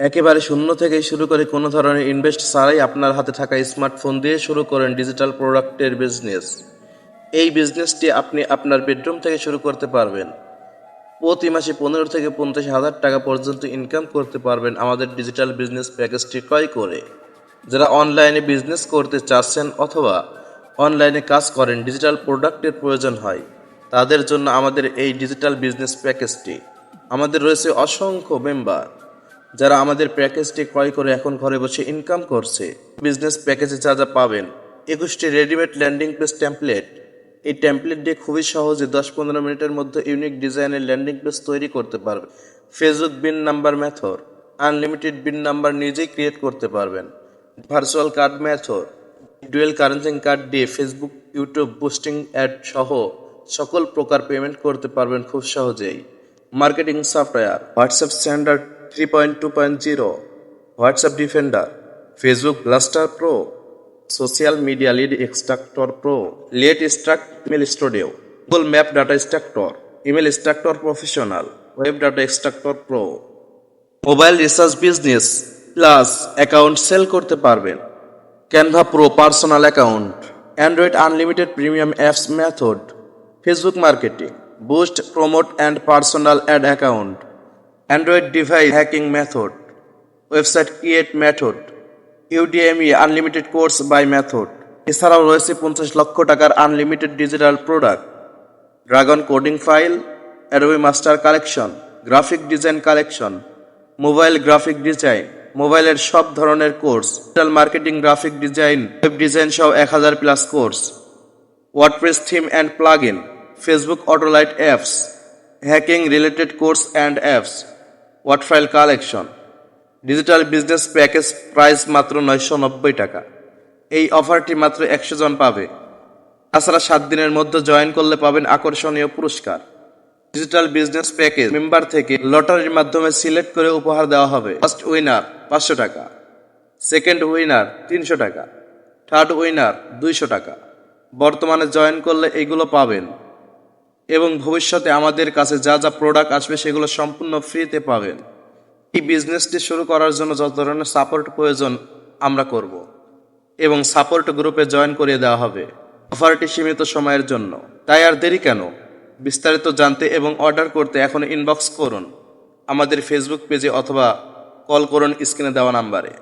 একেবারে শূন্য থেকে শুরু করে কোনো ধরনের ইনভেস্ট ছাড়াই আপনার হাতে থাকা স্মার্টফোন দিয়ে শুরু করেন ডিজিটাল প্রোডাক্টের বিজনেস এই বিজনেসটি আপনি আপনার বেডরুম থেকে শুরু করতে পারবেন। প্রতি মাসে পনেরো থেকে পঞ্চাশ হাজার টাকা পর্যন্ত ইনকাম করতে পারবেন আমাদের ডিজিটাল বিজনেস প্যাকেজটি ক্রয় করে। যারা অনলাইনে বিজনেস করতে চাচ্ছেন অথবা অনলাইনে কাজ করেন ডিজিটাল প্রোডাক্টের প্রয়োজন হয়, তাদের জন্য আমাদের এই ডিজিটাল বিজনেস প্যাকেজটি আমাদের রয়েছে অসংখ্য মেম্বার যারা আমাদের প্যাকেজটি ক্রয় করে এখন ঘরে বসে ইনকাম করছে বিজনেস প্যাকেজে যা যা পাবেন, একুশটি রেডিমেড ল্যান্ডিং পেজ টেমপ্লেট এই টেমপ্লেট দিয়ে খুবই সহজে দশ পনেরো মিনিটের মধ্যে ইউনিক ডিজাইনের ল্যান্ডিং পেজ তৈরি করতে পারবে Facebook BIN number method unlimited BIN number নিজেই ক্রিয়েট করতে পারবেন। Virtual card method dual currency card দিয়ে ফেসবুক ইউটিউব বুস্টিং অ্যাড সহ সকল প্রকার পেমেন্ট করতে পারবেন খুব সহজেই। Marketing software WhatsApp standard three point two point zero WhatsApp defender Facebook blaster pro social media lead extractor pro let struct email studio Google map data extractor email extractor professional web data extractor pro mobile research business plus account sell করতে পারবেন। Canva pro personal account android unlimited premium apps method Facebook marketing boost promote and personal ad account android device hacking method website create method Udemy unlimited course buy method এছাড়াও রয়েছে পঞ্চাশ লক্ষ টাকার unlimited digital product dragon coding file Adobe master collection graphic design collection mobile graphic design মোবাইলের সব ধরনের course digital marketing graphic design web design সহ এক হাজার plus course WordPress theme and plugin Facebook auto like apps hacking related course and apps what file collection digital business package price মাত্র নয়শো নব্বই টাকা। এই অফারটি মাত্র একশো জন পাবে। তাছাড়া সাত দিনের মধ্যে জয়েন করলে পাবেন আকর্ষণীয় পুরস্কার। ডিজিটাল বিজনেস প্যাকেজ মেম্বার থেকে লটারির মাধ্যমে সিলেক্ট করে উপহার দেওয়া হবে। ফার্স্ট উইনার পাঁচশো টাকা। সেকেন্ড উইনার তিনশো টাকা। থার্ড উইনার দুইশো টাকা। বর্তমানে জয়েন করলে এগুলো পাবেন। এবং ভবিষ্যতে আমাদের কাছে যা যা প্রোডাক্ট আসবে সেগুলো সম্পূর্ণ ফ্রিতে পাবেন। এই বিজনেসটি শুরু করার জন্য যত ধরনের সাপোর্ট প্রয়োজন, আমরা করব। এবং সাপোর্ট গ্রুপে জয়েন করিয়ে দেওয়া হবে। অফারটি সীমিত সময়ের জন্য। তাই আর দেরি কেন? বিস্তারিত জানতে এবং অর্ডার করতে এখন ইনবক্স করুন। আমাদের ফেসবুক পেজে অথবা কল করুন স্ক্রিনে দেওয়া নাম্বারে।